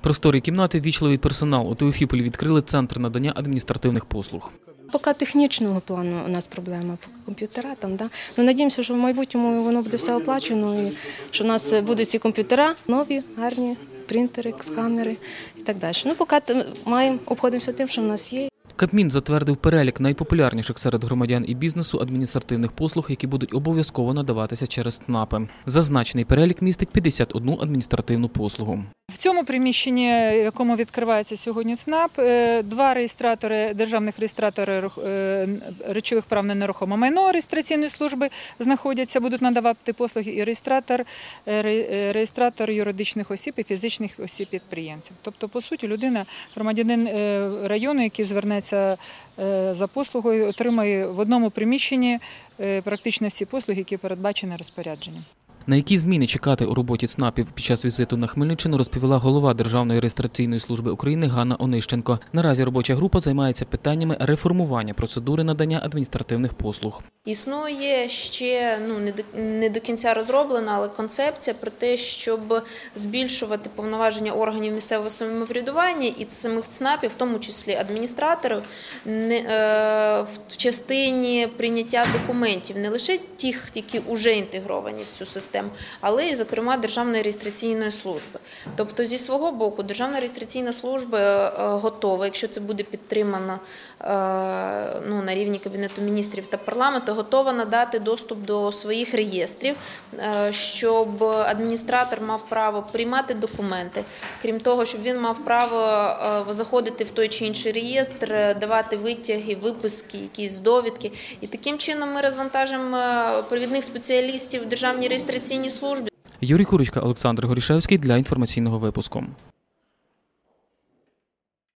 Просторі кімнати, вічливий персонал. У Теофіполі відкрили центр надання адміністративних послуг. Поки технічного плану у нас проблема, поки комп'ютера там, да. Ну надіємося, що в майбутньому воно буде все оплачено і що в нас будуть ці комп'ютера нові, гарні, принтери, сканери і так далі. Ну, поки маємо обходимося тим, що в нас є. Кабмін затвердив перелік найпопулярніших серед громадян і бізнесу адміністративних послуг, які будуть обов'язково надаватися через ЦНАПи. Зазначений перелік містить 51 адміністративну послугу. В цьому приміщенні, якому відкривається сьогодні ЦНАП, е, два реєстратори, державних реєстратори е, речових прав на нерухоме майно реєстраційної служби знаходяться, будуть надавати послуги і реєстратор, е, ре- е, реєстратор юридичних осіб і фізичних осіб підприємців. Тобто, по суті, людина, громадянин е, району, який звернеться е, за послугою, отримає в одному приміщенні е, практично всі послуги, які передбачені розпорядженням. На які зміни чекати у роботі ЦНАПів під час візиту на Хмельниччину, розповіла голова Державної реєстраційної служби України Ганна Онищенко. Наразі робоча група займається питаннями реформування процедури надання адміністративних послуг. Існує ще ну не до не до кінця розроблена, але концепція про те, щоб збільшувати повноваження органів місцевого самоврядування і самих ЦНАПів, в тому числі адміністраторів, не е, в частині прийняття документів, не лише тих, які вже інтегровані в цю систему, але і зокрема Державної реєстраційної служби. Тобто, зі свого боку, Державна реєстраційна служба е, готова, якщо це буде підтримано е, на рівні Кабінету міністрів та парламенту, готова надати доступ до своїх реєстрів, е, щоб адміністратор мав право приймати документи. Крім того, щоб він мав право е, заходити в той чи інший реєстр, е, давати витяги, виписки, якісь довідки. І таким чином ми розвантажимо провідних спеціалістів в Державній реєстраційній службі. Юрій Курочка, Олександр Горішевський для інформаційного випуску.